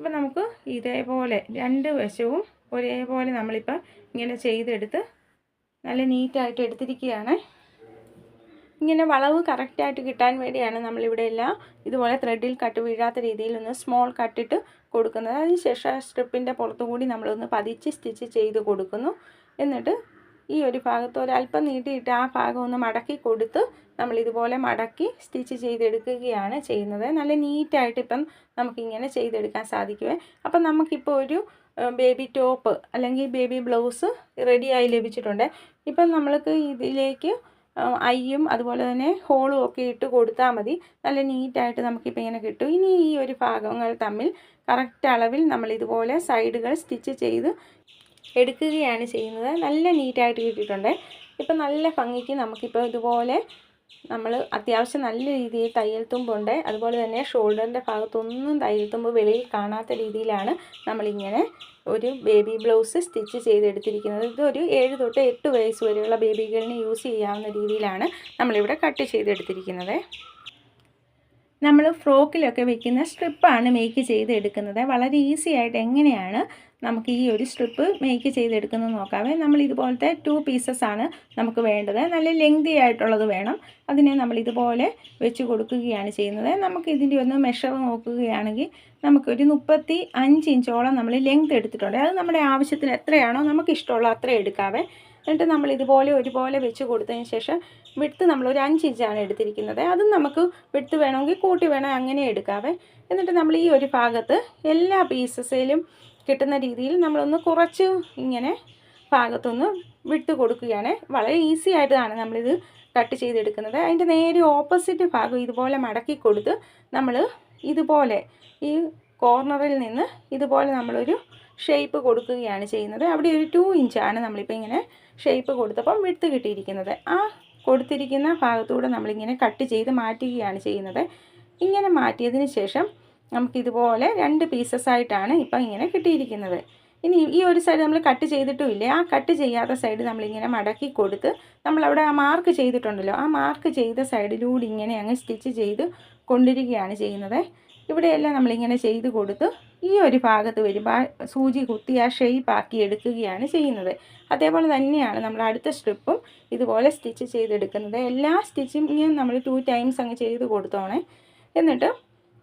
അപ്പോൾ നമുക്ക് ഇതേപോലെ രണ്ട് വശവും ഒരേപോലെ നമ്മളിപ്പോൾ ഇങ്ങനെ ചെയ്തെടുത്ത് നല്ല നീറ്റായിട്ട് എടുത്തിരിക്കുകയാണ്. ഇങ്ങനെ വളവ് കറക്റ്റായിട്ട് കിട്ടാൻ വേണ്ടിയാണ് നമ്മളിവിടെ എല്ലാം ഇതുപോലെ ത്രെഡിൽ കട്ട് വീഴാത്ത രീതിയിൽ ഒന്ന് സ്മോൾ കട്ടിട്ട് കൊടുക്കുന്നത്. അതിനുശേഷം സ്ട്രിപ്പിന്റെ പുറത്തുകൂടി നമ്മളൊന്ന് പതിച്ച് സ്റ്റിച്ച് ചെയ്ത് കൊടുക്കുന്നു. എന്നിട്ട് ഈ ഒരു ഭാഗത്ത് ഒരല്പം നീട്ടിയിട്ട് ആ ഭാഗം ഒന്ന് മടക്കി കൊടുത്ത് നമ്മൾ ഇതുപോലെ മടക്കി സ്റ്റിച്ച് ചെയ്തെടുക്കുകയാണ് ചെയ്യുന്നത്. നല്ല നീറ്റായിട്ട് ഇപ്പം നമുക്കിങ്ങനെ ചെയ്തെടുക്കാൻ സാധിക്കുമേ അപ്പം നമുക്കിപ്പോൾ ഒരു ബേബി ടോപ്പ് അല്ലെങ്കിൽ ബേബി ബ്ലൗസ് റെഡിയായി ലഭിച്ചിട്ടുണ്ട്. ഇപ്പം നമ്മൾക്ക് ഇതിലേക്ക് ഐയും അതുപോലെ തന്നെ ഹോളും ഒക്കെ ഇട്ട് കൊടുത്താൽ മതി. നല്ല നീറ്റായിട്ട് നമുക്കിപ്പോൾ ഇങ്ങനെ കിട്ടും. ഇനി ഈ ഒരു ഭാഗങ്ങൾ തമ്മിൽ കറക്റ്റ് അളവിൽ നമ്മൾ ഇതുപോലെ സൈഡുകൾ സ്റ്റിച്ച് ചെയ്ത് എടുക്കുകയാണ് ചെയ്യുന്നത്. നല്ല നീറ്റായിട്ട് കിട്ടിയിട്ടുണ്ട്. ഇപ്പം നല്ല ഭംഗിക്ക് നമുക്കിപ്പോൾ ഇതുപോലെ നമ്മൾ അത്യാവശ്യം നല്ല രീതിയിൽ തയ്യൽ തുമ്പുണ്ട്. അതുപോലെ തന്നെ ഷോൾഡറിന്റെ ഭാഗത്തൊന്നും തയ്യൽ തുമ്പ് വെളിയിൽ കാണാത്ത രീതിയിലാണ് നമ്മളിങ്ങനെ ഒരു ബേബി ബ്ലൗസ് സ്റ്റിച്ച് ചെയ്തെടുത്തിരിക്കുന്നത്. ഇതൊരു ഏഴ് തൊട്ട് എട്ട് വയസ്സ് വരെയുള്ള ബേബികളിന് യൂസ് ചെയ്യാവുന്ന രീതിയിലാണ് നമ്മളിവിടെ കട്ട് ചെയ്തെടുത്തിരിക്കുന്നത്. നമ്മൾ ഫ്രോക്കിലൊക്കെ വെക്കുന്ന സ്ട്രിപ്പാണ് മേക്ക് ചെയ്തെടുക്കുന്നത്. വളരെ ഈസി ആയിട്ട് എങ്ങനെയാണ് നമുക്ക് ഈ ഒരു സ്ട്രിപ്പ് മേക്ക് ചെയ്തെടുക്കുന്നത് നോക്കാവേ. നമ്മൾ ഇതുപോലത്തെ ടു പീസസ് ആണ് നമുക്ക് വേണ്ടത്. നല്ല ലെങ്തി ആയിട്ടുള്ളത് വേണം. അതിനെ നമ്മൾ ഇതുപോലെ വെച്ച് കൊടുക്കുകയാണ് ചെയ്യുന്നത്. നമുക്ക് ഇതിന്റെ ഒന്ന് മെഷർ നോക്കുകയാണെങ്കിൽ നമുക്കൊരു മുപ്പത്തി അഞ്ച് ഇഞ്ചോളം നമ്മൾ ലെങ്ത് എടുത്തിട്ടുണ്ട്. അത് നമ്മുടെ ആവശ്യത്തിന് എത്രയാണോ നമുക്ക് ഇഷ്ടമുള്ള അത്ര എടുക്കാവേ. എന്നിട്ട് നമ്മൾ ഇതുപോലെ ഒരുപോലെ വെച്ച് കൊടുത്തതിന് ശേഷം വിട്ട് നമ്മൾ ഒരു അഞ്ച് ഇഞ്ചാണ് എടുത്തിരിക്കുന്നത്. അതും നമുക്ക് വിട്ട് വേണമെങ്കിൽ കൂട്ടി വേണം അങ്ങനെ എടുക്കാവേ. എന്നിട്ട് നമ്മൾ ഈ ഒരു ഭാഗത്ത് എല്ലാ പീസസിലും കിട്ടുന്ന രീതിയിൽ നമ്മളൊന്ന് കുറച്ച് ഇങ്ങനെ ഭാഗത്തൊന്ന് വിട്ട് കൊടുക്കുകയാണ്. വളരെ ഈസി ആയിട്ടാണ് നമ്മളിത് കട്ട് ചെയ്തെടുക്കുന്നത്. അതിന്റെ നേരെ ഓപ്പോസിറ്റ് ഭാഗം ഇതുപോലെ മടക്കി കൊടുത്ത് നമ്മൾ ഇതുപോലെ ഈ കോർണറിൽ നിന്ന് ഇതുപോലെ നമ്മളൊരു ഷേപ്പ് കൊടുക്കുകയാണ് ചെയ്യുന്നത്. അവിടെ ഒരു ടു ഇഞ്ചാണ് നമ്മളിപ്പോൾ ഇങ്ങനെ ഷേപ്പ് കൊടുത്തപ്പം വിടുത്ത് കിട്ടിയിരിക്കുന്നത്. ആ കൊടുത്തിരിക്കുന്ന ഭാഗത്തൂടെ നമ്മളിങ്ങനെ കട്ട് ചെയ്ത് മാറ്റുകയാണ് ചെയ്യുന്നത്. ഇങ്ങനെ മാറ്റിയതിന് ശേഷം നമുക്കിതുപോലെ രണ്ട് പീസസ് ആയിട്ടാണ് ഇപ്പം ഇങ്ങനെ കിട്ടിയിരിക്കുന്നത്. ഇനി ഈ ഒരു സൈഡ് നമ്മൾ കട്ട് ചെയ്തിട്ടുമില്ലേ? ആ കട്ട് ചെയ്യാത്ത സൈഡ് നമ്മളിങ്ങനെ മടക്കി കൊടുത്ത് നമ്മളവിടെ ആ മാർക്ക് ചെയ്തിട്ടുണ്ടല്ലോ. ആ മാർക്ക് ചെയ്ത സൈഡിലൂടെ ഇങ്ങനെ അങ്ങ് സ്റ്റിച്ച് ചെയ്ത് കൊണ്ടിരിക്കുകയാണ് ചെയ്യുന്നത്. ഇവിടെയെല്ലാം നമ്മളിങ്ങനെ ചെയ്ത് കൊടുത്ത് ഈ ഒരു ഭാഗത്ത് വരുമ്പോൾ സൂചി കുത്തി ആ ഷെയ്പ്പ് ആക്കി എടുക്കുകയാണ് ചെയ്യുന്നത്. അതേപോലെ തന്നെയാണ് നമ്മൾ അടുത്ത സ്ട്രിപ്പും ഇതുപോലെ സ്റ്റിച്ച് ചെയ്തെടുക്കുന്നത്. എല്ലാ സ്റ്റിച്ചിങ്ങും നമ്മൾ ടു ടൈംസ് അങ്ങ് ചെയ്ത് കൊടുത്തോണേ. എന്നിട്ട്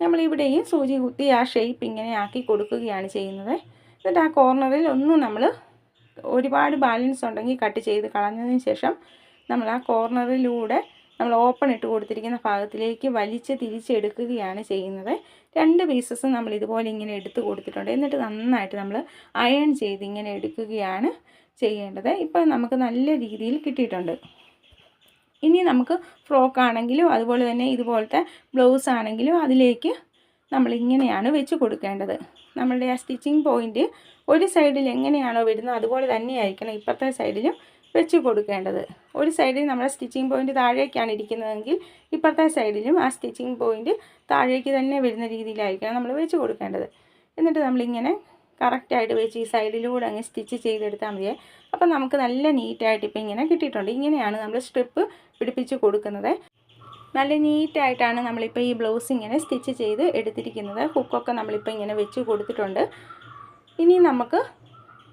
നമ്മളിവിടെയും സൂചി കുത്തി ആ ഷെയ്പ്പ് ഇങ്ങനെ ആക്കി കൊടുക്കുകയാണ് ചെയ്യുന്നത്. എന്നിട്ട് ആ കോർണറിൽ ഒന്നും നമ്മൾ ഒരുപാട് ബാലൻസ് ഉണ്ടെങ്കിൽ കട്ട് ചെയ്ത് കളഞ്ഞതിന് ശേഷം നമ്മൾ ആ കോർണറിലൂടെ നമ്മൾ ഓപ്പൺ ഇട്ട് കൊടുത്തിരിക്കുന്ന ഭാഗത്തിലേക്ക് വലിച്ച് തിരിച്ചെടുക്കുകയാണ് ചെയ്യുന്നത്. രണ്ട് പീസസ് നമ്മൾ ഇതുപോലെ ഇങ്ങനെ എടുത്ത് കൊടുത്തിട്ടുണ്ട്. എന്നിട്ട് നന്നായിട്ട് നമ്മൾ അയൺ ചെയ്ത് ഇങ്ങനെ എടുക്കുകയാണ് ചെയ്യേണ്ടത്. ഇപ്പോൾ നമുക്ക് നല്ല രീതിയിൽ കിട്ടിയിട്ടുണ്ട്. ഇനി നമുക്ക് ഫ്രോക്ക് ആണെങ്കിലും അതുപോലെ തന്നെ ഇതുപോലത്തെ ബ്ലൗസ് ആണെങ്കിലും അതിലേക്ക് നമ്മൾ ഇങ്ങനെയാണ് വെച്ച് കൊടുക്കേണ്ടത്. നമ്മളുടെ ആ സ്റ്റിച്ചിങ് പോയിന്റ് ഒരു സൈഡിൽ എങ്ങനെയാണോ വരുന്നത് അതുപോലെ തന്നെയായിരിക്കണം ഇപ്പുറത്തെ സൈഡിലും വെച്ച് കൊടുക്കേണ്ടത്. ഒരു സൈഡിൽ നമ്മുടെ സ്റ്റിച്ചിങ് പോയിന്റ് താഴേക്കാണ് ഇരിക്കുന്നതെങ്കിൽ ഇപ്പുറത്തെ സൈഡിലും ആ സ്റ്റിച്ചിങ് പോയിന്റ് താഴേക്ക് തന്നെ വരുന്ന രീതിയിലായിരിക്കണം നമ്മൾ വെച്ച് കൊടുക്കേണ്ടത്. എന്നിട്ട് നമ്മളിങ്ങനെ കറക്റ്റായിട്ട് വെച്ച് ഈ സൈഡിലൂടെ അങ്ങ് സ്റ്റിച്ച് ചെയ്തെടുത്താൽ മതിയേ. അപ്പം നമുക്ക് നല്ല നീറ്റായിട്ട് ഇപ്പം ഇങ്ങനെ കിട്ടിയിട്ടുണ്ട്. ഇങ്ങനെയാണ് നമ്മൾ സ്ട്രിപ്പ് പിടിപ്പിച്ച് കൊടുക്കുന്നത്. നല്ല നീറ്റായിട്ടാണ് നമ്മളിപ്പോൾ ഈ ബ്ലൗസ് ഇങ്ങനെ സ്റ്റിച്ച് ചെയ്ത് എടുത്തിരിക്കുന്നത്. ഹുക്കൊക്കെ നമ്മളിപ്പോൾ ഇങ്ങനെ വെച്ച് കൊടുത്തിട്ടുണ്ട്. ഇനി നമുക്ക്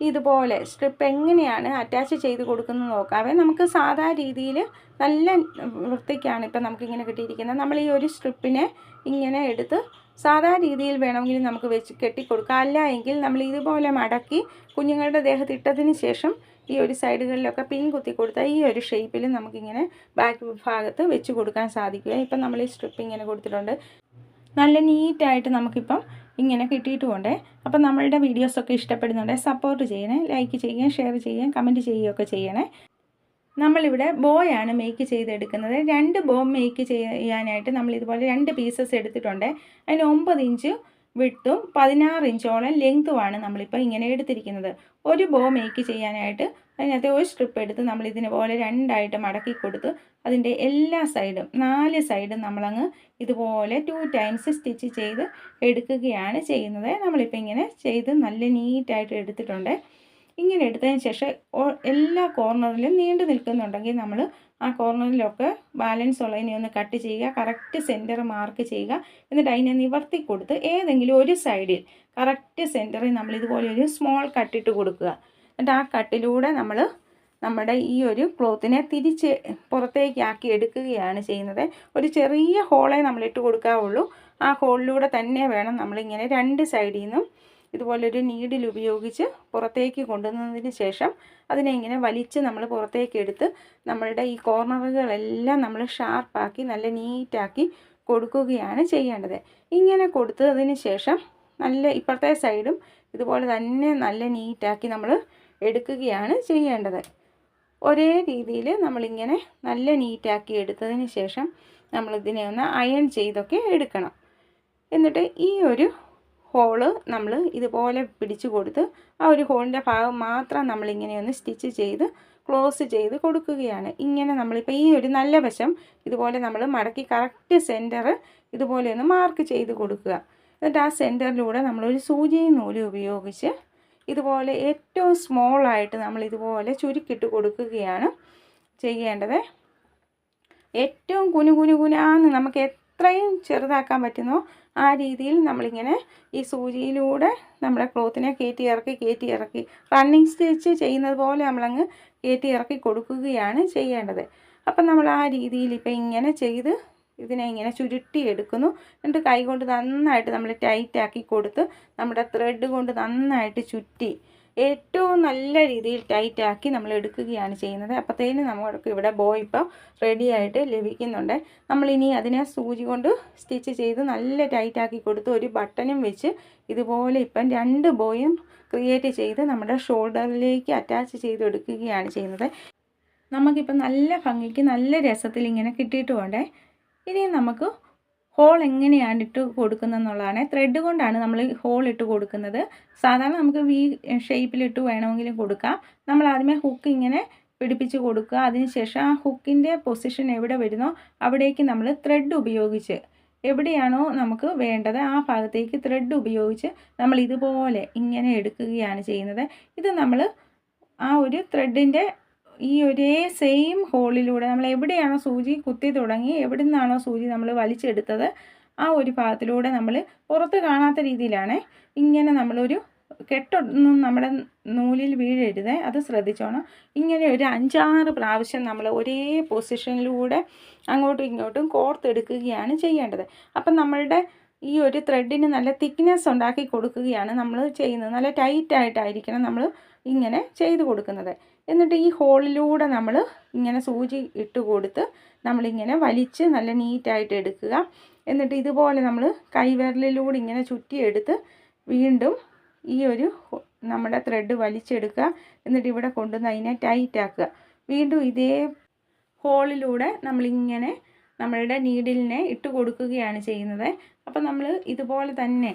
ഇതുപോലെ സ്ട്രിപ്പ് എങ്ങനെയാണ് അറ്റാച്ച് ചെയ്ത് കൊടുക്കുന്നത് നോക്കാവേ നമുക്ക് സാധാ രീതിയിൽ നല്ല വൃത്തിക്കാണ് ഇപ്പം നമുക്കിങ്ങനെ കിട്ടിയിരിക്കുന്നത്. നമ്മൾ ഈ ഒരു സ്ട്രിപ്പിനെ ഇങ്ങനെ എടുത്ത് സാധാ രീതിയിൽ വേണമെങ്കിൽ നമുക്ക് വെച്ച് കെട്ടിക്കൊടുക്കാം. അല്ല എങ്കിൽ നമ്മൾ ഇതുപോലെ മടക്കി കുഞ്ഞുങ്ങളുടെ ദേഹത്ത് ഇട്ടതിന് ശേഷം ഈ ഒരു സൈഡുകളിലൊക്കെ പിൻ കുത്തി കൊടുത്താൽ ഈ ഒരു ഷേപ്പിൽ നമുക്കിങ്ങനെ ബാക്ക് ഭാഗത്ത് വെച്ച് കൊടുക്കാൻ സാധിക്കുക ഇപ്പം നമ്മൾ ഈ സ്ട്രിപ്പ് ഇങ്ങനെ കൊടുത്തിട്ടുണ്ട്. നല്ല നീറ്റായിട്ട് നമുക്കിപ്പം ഇങ്ങനെ കിട്ടിയിട്ടുമുണ്ട് അപ്പം നമ്മളുടെ വീഡിയോസൊക്കെ ഇഷ്ടപ്പെടുന്നുണ്ട് സപ്പോർട്ട് ചെയ്യണേ ലൈക്ക് ചെയ്യുകയും ഷെയർ ചെയ്യുകയും കമന്റ് ചെയ്യുകയൊക്കെ ചെയ്യണേ. നമ്മളിവിടെ ബോയാണ് മേക്ക് ചെയ്തെടുക്കുന്നത്. രണ്ട് ബോ മേക്ക് ചെയ്യാനായിട്ട് നമ്മൾ ഇതുപോലെ രണ്ട് പീസസ് എടുത്തിട്ടുണ്ട്. അതിന് ഒമ്പത് ഇഞ്ച് വിട്ടും പതിനാറ് ഇഞ്ചോളം ലെങ്ത്തുമാണ് നമ്മളിപ്പോൾ ഇങ്ങനെ എടുത്തിരിക്കുന്നത്. ഒരു ബോ മേക്ക് ചെയ്യാനായിട്ട് അതിനകത്ത് ഒരു സ്ട്രിപ്പ് എടുത്ത് നമ്മൾ ഇതിനെ പോലെ രണ്ടായിട്ട് മടക്കി കൊടുത്ത് അതിന്റെ എല്ലാ സൈഡും നാല് സൈഡും നമ്മളങ്ങ് ഇതുപോലെ ടു ടൈംസ് സ്റ്റിച്ച് ചെയ്ത് എടുക്കുകയാണ് ചെയ്യുന്നത്. നമ്മളിപ്പോൾ ഇങ്ങനെ ചെയ്ത് നല്ല നീറ്റായിട്ട് എടുത്തിട്ടുണ്ട്. ഇങ്ങനെ എടുത്തതിന് ശേഷം എല്ലാ കോർണറിലും നീണ്ടു നിൽക്കുന്നുണ്ടെങ്കിൽ നമ്മൾ ആ കോർണറിലൊക്കെ ബാലൻസ് ഉള്ളതിനെ ഒന്ന് കട്ട് ചെയ്യുക കറക്റ്റ് സെന്റർ മാർക്ക് ചെയ്യുക എന്നിട്ട് അതിനെ നിവർത്തി കൊടുത്ത് ഏതെങ്കിലും ഒരു സൈഡിൽ കറക്റ്റ് സെന്ററിൽ നമ്മൾ ഇതുപോലെ ഒരു സ്മോൾ കട്ടിട്ട് കൊടുക്കുക. എന്നിട്ട് ആ കട്ടിലൂടെ നമ്മൾ നമ്മുടെ ഈ ഒരു ക്ലോത്തിനെ തിരിച്ച് പുറത്തേക്കാക്കി എടുക്കുകയാണ് ചെയ്യുന്നത്. ഒരു ചെറിയ ഹോളേ നമ്മൾ ഇട്ട് കൊടുക്കാവുള്ളൂ. ആ ഹോളിലൂടെ തന്നെ വേണം നമ്മളിങ്ങനെ രണ്ട് സൈഡിൽ നിന്നും ഇതുപോലൊരു നീഡിൽ ഉപയോഗിച്ച് പുറത്തേക്ക് കൊണ്ടുവന്നതിന് ശേഷം അതിനെ ഇങ്ങനെ വലിച്ച് നമ്മൾ പുറത്തേക്ക് എടുത്ത് നമ്മളുടെ ഈ കോർണറുകളെല്ലാം നമ്മൾ ഷാർപ്പാക്കി നല്ല നീറ്റാക്കി കൊടുക്കുകയാണ് ചെയ്യേണ്ടത്. ഇങ്ങനെ കൊടുത്തതിന് ശേഷം നല്ല ഇപ്പുറത്തെ സൈഡും ഇതുപോലെ തന്നെ നല്ല നീറ്റാക്കി നമ്മൾ എടുക്കുകയാണ് ചെയ്യേണ്ടത്. ഒരേ രീതിയിൽ നമ്മളിങ്ങനെ നല്ല നീറ്റാക്കി എടുത്തതിന് ശേഷം നമ്മളിതിനെ ഒന്ന് അയൺ ചെയ്തൊക്കെ എടുക്കണം. എന്നിട്ട് ഈ ഒരു ഹോൾ നമ്മൾ ഇതുപോലെ പിടിച്ചു കൊടുത്ത് ആ ഒരു ഹോളിന്റെ ഭാഗം മാത്രം നമ്മളിങ്ങനെ ഒന്ന് സ്റ്റിച്ച് ചെയ്ത് ക്ലോസ് ചെയ്ത് കൊടുക്കുകയാണ്. ഇങ്ങനെ നമ്മളിപ്പോൾ ഈ ഒരു നല്ല വശം ഇതുപോലെ നമ്മൾ മടക്കി കറക്റ്റ് സെന്റർ ഇതുപോലെ ഒന്ന് മാർക്ക് ചെയ്ത് കൊടുക്കുക. എന്നിട്ട് ആ സെന്ററിലൂടെ നമ്മളൊരു സൂചിയും നൂലും ഉപയോഗിച്ച് ഇതുപോലെ ഏറ്റവും സ്മോളായിട്ട് നമ്മൾ ഇതുപോലെ ചുരുക്കിട്ട് കൊടുക്കുകയാണ് ചെയ്യേണ്ടത്. ഏറ്റവും കുനു കുനു കുനാന്ന് നമുക്ക് എത്രയും ചെറുതാക്കാൻ പറ്റുന്നോ ആ രീതിയിൽ നമ്മളിങ്ങനെ ഈ സൂചിയിലൂടെ നമ്മുടെ ക്ലോത്തിനെ കയറ്റി ഇറക്കി കയറ്റി ഇറക്കി റണ്ണിങ് സ്റ്റിച്ച് ചെയ്യുന്നത് പോലെ നമ്മളങ്ങ് കയറ്റി ഇറക്കി കൊടുക്കുകയാണ് ചെയ്യേണ്ടത്. അപ്പം നമ്മൾ ആ രീതിയിൽ ഇപ്പം ഇങ്ങനെ ചെയ്ത് ഇതിനെ ഇങ്ങനെ ചുരുട്ടി എടുക്കുന്നു. എന്നിട്ട് കൈ കൊണ്ട് നന്നായിട്ട് നമ്മൾ ടൈറ്റാക്കി കൊടുത്ത് നമ്മുടെ ത്രെഡ് കൊണ്ട് നന്നായിട്ട് ചുറ്റി ഏറ്റവും നല്ല രീതിയിൽ ടൈറ്റാക്കി നമ്മൾ എടുക്കുകയാണ് ചെയ്യുന്നത്. അപ്പോഴത്തേന് നമ്മൾക്ക് ഇവിടെ ബോ ഇപ്പോൾ റെഡിയായിട്ട് ലഭിക്കുന്നുണ്ട്. നമ്മളിനി അതിനെ സൂചി കൊണ്ട് സ്റ്റിച്ച് ചെയ്ത് നല്ല ടൈറ്റാക്കി കൊടുത്ത് ഒരു ബട്ടണും വെച്ച് ഇതുപോലെ ഇപ്പം രണ്ട് ബോയും ക്രിയേറ്റ് ചെയ്ത് നമ്മുടെ ഷോൾഡറിലേക്ക് അറ്റാച്ച് ചെയ്ത് എടുക്കുകയാണ് ചെയ്യുന്നത്. നമുക്കിപ്പം നല്ല ഭംഗിക്ക് നല്ല രസത്തിൽ ഇങ്ങനെ കിട്ടിയിട്ടുമുണ്ടേ ഇനി നമുക്ക് ഹോൾ എങ്ങനെയാണ് ഇട്ട് കൊടുക്കുന്നതെന്നുള്ളതാണ്. ത്രെഡ് കൊണ്ടാണ് നമ്മൾ ഹോൾ ഇട്ട് കൊടുക്കുന്നത്. സാധാരണ നമുക്ക് വി ഷേപ്പിലിട്ട് വേണമെങ്കിലും കൊടുക്കാം. നമ്മൾ ആദ്യമേ ഹുക്ക് ഇങ്ങനെ പിടിപ്പിച്ച് കൊടുക്കുക. അതിനുശേഷം ആ ഹുക്കിന്റെ പൊസിഷൻ എവിടെ വരുന്നോ അവിടേക്ക് നമ്മൾ ത്രെഡ് ഉപയോഗിച്ച് എവിടെയാണോ നമുക്ക് വേണ്ടത് ആ ഭാഗത്തേക്ക് ത്രെഡ് ഉപയോഗിച്ച് നമ്മൾ ഇതുപോലെ ഇങ്ങനെ എടുക്കുകയാണ് ചെയ്യുന്നത്. ഇത് നമ്മൾ ആ ഒരു ത്രെഡിന്റെ ഈ ഒരേ സെയിം ഹോളിലൂടെ നമ്മൾ എവിടെയാണോ സൂചി കുത്തി തുടങ്ങി എവിടെ നിന്നാണോ സൂചി നമ്മൾ വലിച്ചെടുത്തത് ആ ഒരു ഭാഗത്തിലൂടെ നമ്മൾ പുറത്ത് കാണാത്ത രീതിയിലാണ് ഇങ്ങനെ നമ്മളൊരു കെട്ടൊന്നും നമ്മുടെ നൂലിൽ വീഴരുത് അത് ശ്രദ്ധിച്ചോണം. ഇങ്ങനെ ഒരു അഞ്ചാറ് പ്രാവശ്യം നമ്മൾ ഒരേ പൊസിഷനിലൂടെ അങ്ങോട്ടും ഇങ്ങോട്ടും കോർത്തെടുക്കുകയാണ് ചെയ്യേണ്ടത്. അപ്പം നമ്മളുടെ ഈ ഒരു ത്രെഡിന് നല്ല തിക്നെസ് ഉണ്ടാക്കി കൊടുക്കുകയാണ് നമ്മൾ ചെയ്യുന്നത്. നല്ല ടൈറ്റായിട്ടായിരിക്കണം നമ്മൾ ഇങ്ങനെ ചെയ്ത് കൊടുക്കുന്നത്. എന്നിട്ട് ഈ ഹോളിലൂടെ നമ്മൾ ഇങ്ങനെ സൂചി ഇട്ട് കൊടുത്ത് നമ്മളിങ്ങനെ വലിച്ച് നല്ല നീറ്റായിട്ട് എടുക്കുക. എന്നിട്ട് ഇതുപോലെ നമ്മൾ കൈവിരലിലൂടെ ഇങ്ങനെ ചുറ്റിയെടുത്ത് വീണ്ടും ഈ ഒരു നമ്മുടെ ത്രെഡ് വലിച്ചെടുക്കുക. എന്നിട്ട് ഇവിടെ കൊണ്ടുവന്ന് അതിനെ ടൈറ്റ് ആക്കുക. വീണ്ടും ഇതേ ഹോളിലൂടെ നമ്മളിങ്ങനെ നമ്മളുടെ നീഡിലിനെ ഇട്ട് കൊടുക്കുകയാണ് ചെയ്യുന്നത്. അപ്പോൾ നമ്മൾ ഇതുപോലെ തന്നെ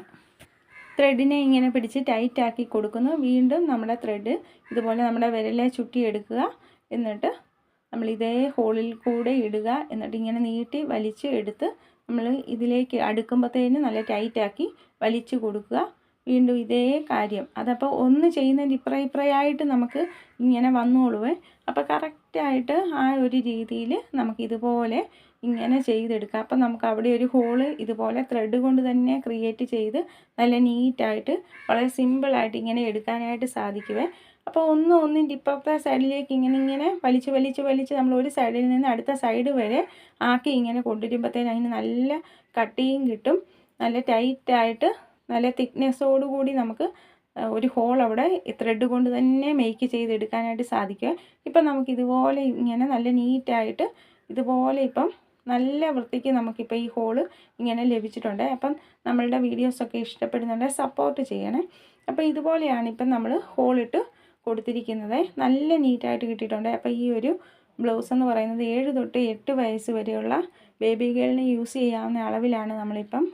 ത്രെഡിനെ ഇങ്ങനെ പിടിച്ച് ടൈറ്റാക്കി കൊടുക്കുന്നു. വീണ്ടും നമ്മുടെ ത്രെഡ് ഇതുപോലെ നമ്മുടെ വിരലെ ചുറ്റിയെടുക്കുക എന്നിട്ട് നമ്മൾ ഇതേ ഹോളിൽ കൂടെ ഇടുക. എന്നിട്ട് ഇങ്ങനെ നീട്ടി വലിച്ച് എടുത്ത് നമ്മൾ ഇതിലേക്ക് അടുക്കുമ്പോഴത്തേന് നല്ല ടൈറ്റാക്കി വലിച്ചു കൊടുക്കുക. വീണ്ടും ഇതേ കാര്യം. അതപ്പോൾ ഒന്ന് ചെയ്യുന്നതിന്റെ ഇപ്പറ ഇപ്രയായിട്ട് നമുക്ക് ഇങ്ങനെ വന്നോളുവേ. അപ്പോൾ കറക്റ്റായിട്ട് ആ ഒരു രീതിയിൽ നമുക്കിതുപോലെ ഇങ്ങനെ ചെയ്തെടുക്കാം അപ്പം നമുക്ക് അവിടെ ഒരു ഹോൾ ഇതുപോലെ ത്രെഡ് കൊണ്ട് തന്നെ ക്രിയേറ്റ് ചെയ്ത് നല്ല നീറ്റായിട്ട് വളരെ സിമ്പിളായിട്ട് ഇങ്ങനെ എടുക്കാനായിട്ട് സാധിക്കുവേ. അപ്പോൾ ഒന്നും ഒന്നിന്റെ ഇപ്പുറത്തെ സൈഡിലേക്ക് ഇങ്ങനെ ഇങ്ങനെ വലിച്ച് വലിച്ച് വലിച്ച് നമ്മൾ ഒരു സൈഡിൽ നിന്ന് അടുത്ത സൈഡ് വരെ ആക്കി ഇങ്ങനെ കൊണ്ടുവരുമ്പോഴത്തേന് അതിന് നല്ല കട്ടിയും കിട്ടും. നല്ല ടൈറ്റായിട്ട് നല്ല തിക്നെസ്സോടുകൂടി നമുക്ക് ഒരു ഹോൾ അവിടെ ത്രെഡ് കൊണ്ട് തന്നെ മേക്ക് ചെയ്തെടുക്കാനായിട്ട് സാധിക്കുക ഇപ്പം നമുക്ക് ഇതുപോലെ ഇങ്ങനെ നല്ല നീറ്റായിട്ട് ഇതുപോലെ ഇപ്പം നല്ല വൃത്തിക്ക് നമുക്കിപ്പോൾ ഈ ഹോൾ ഇങ്ങനെ ലഭിച്ചിട്ടുണ്ട്. അപ്പം നമ്മളുടെ വീഡിയോസൊക്കെ ഇഷ്ടപ്പെടുന്നുണ്ട് സപ്പോർട്ട് ചെയ്യണേ. അപ്പോൾ ഇതുപോലെയാണ് ഇപ്പം നമ്മൾ ഹോളിട്ട് കൊടുത്തിരിക്കുന്നത്. നല്ല നീറ്റായിട്ട് കിട്ടിയിട്ടുണ്ട്. അപ്പോൾ ഈ ഒരു ബ്ലൗസ് എന്ന് പറയുന്നത് ഏഴ് തൊട്ട് എട്ട് വയസ്സ് വരെയുള്ള ബേബി ഗേളിന് യൂസ് ചെയ്യാവുന്ന അളവിലാണ് നമ്മളിപ്പം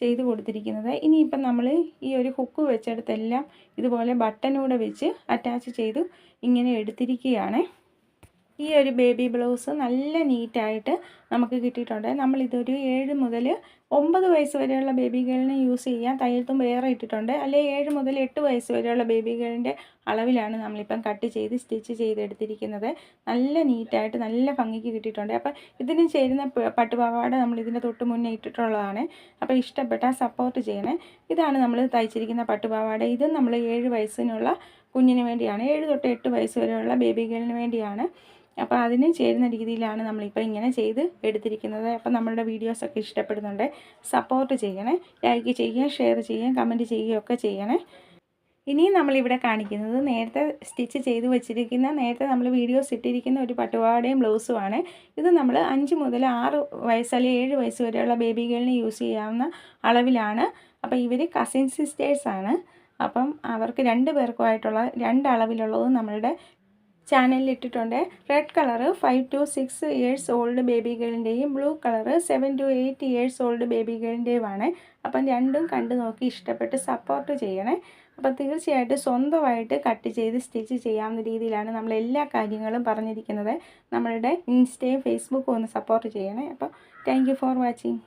ചെയ്ത് കൊടുത്തിരിക്കുന്നത്. ഇനിയിപ്പം നമ്മൾ ഈ ഒരു ഹുക്ക് വെച്ചെടുത്തെല്ലാം ഇതുപോലെ ബട്ടനൂടെ വെച്ച് അറ്റാച്ച് ചെയ്ത് ഇങ്ങനെ എടുത്തിരിക്കുകയാണ്. ഈ ഒരു ബേബി ബ്ലൗസ് നല്ല നീറ്റായിട്ട് നമുക്ക് കിട്ടിയിട്ടുണ്ട്. നമ്മളിതൊരു ഏഴ് മുതൽ ഒമ്പത് വയസ്സ് വരെയുള്ള ബേബി ഗേളിന് യൂസ് ചെയ്യാൻ തയ്യൽത്തും വേറെ ഇട്ടിട്ടുണ്ട്. അല്ലെ ഏഴ് മുതൽ എട്ട് വയസ്സ് വരെയുള്ള ബേബി ഗേളിന്റെ അളവിലാണ് നമ്മളിപ്പം കട്ട് ചെയ്ത് സ്റ്റിച്ച് ചെയ്തെടുത്തിരിക്കുന്നത്. നല്ല നീറ്റായിട്ട് നല്ല ഭംഗിക്ക് കിട്ടിയിട്ടുണ്ട്. അപ്പം ഇതിന് ചേരുന്ന പട്ടുപാവാട നമ്മൾ ഇതിന്റെ തൊട്ട് മുന്നേ ഇട്ടിട്ടുള്ളതാണ്. അപ്പോൾ ഇഷ്ടപ്പെട്ട സപ്പോർട്ട് ചെയ്യണേ. ഇതാണ് നമ്മൾ തയ്ച്ചിരിക്കുന്ന പട്ടുപാവാട. ഇതും നമ്മൾ ഏഴ് വയസ്സിനുള്ള കുഞ്ഞിന് വേണ്ടിയാണ്. ഏഴ് തൊട്ട് എട്ട് വയസ്സ് വരെയുള്ള ബേബി ഗേളിന് വേണ്ടിയാണ്. അപ്പോൾ അതിന് ചേരുന്ന രീതിയിലാണ് നമ്മളിപ്പോൾ ഇങ്ങനെ ചെയ്ത് എടുത്തിരിക്കുന്നത്. അപ്പോൾ നമ്മളുടെ വീഡിയോസൊക്കെ ഇഷ്ടപ്പെടുന്നുണ്ട്. സപ്പോർട്ട് ചെയ്യണേ. ലൈക്ക് ചെയ്യുക ഷെയർ ചെയ്യുക കമന്റ് ചെയ്യുകയൊക്കെ ചെയ്യണേ. ഇനിയും നമ്മളിവിടെ കാണിക്കുന്നത് നേരത്തെ സ്റ്റിച്ച് ചെയ്ത് വെച്ചിരിക്കുന്ന നേരത്തെ നമ്മൾ വീഡിയോസ് ഇട്ടിരിക്കുന്ന ഒരു പട്ടുപാടയും ബ്ലൗസുമാണ് ഇത് നമ്മൾ അഞ്ച് മുതൽ ആറ് വയസ്സ് അല്ലെങ്കിൽ ഏഴ് വയസ്സ് വരെയുള്ള ബേബി ഗേളിന് യൂസ് ചെയ്യാവുന്ന അളവിലാണ്. അപ്പോൾ ഇവർ കസിൻ സിസ്റ്റേഴ്സാണ് അപ്പം അവർക്ക് രണ്ട് പേർക്കുമായിട്ടുള്ള രണ്ട് അളവിലുള്ളത് നമ്മളുടെ ചാനലിൽ ഇട്ടിട്ടുണ്ട് red colour five to six years old baby ഗേളിന്റെയും blue colour seven to eight years old baby ഗേളിന്റെയുമാണ് അപ്പം രണ്ടും കണ്ടു നോക്കി ഇഷ്ടപ്പെട്ട് സപ്പോർട്ട് ചെയ്യണേ. അപ്പം തീർച്ചയായിട്ടും സ്വന്തമായിട്ട് കട്ട് ചെയ്ത് സ്റ്റിച്ച് ചെയ്യാവുന്ന രീതിയിലാണ് നമ്മൾ എല്ലാ കാര്യങ്ങളും പറഞ്ഞിരിക്കുന്നത്. നമ്മളുടെ ഇൻസ്റ്റയും ഫേസ്ബുക്കും ഒന്ന് സപ്പോർട്ട് ചെയ്യണേ. അപ്പോൾ താങ്ക് ഫോർ വാച്ചിങ്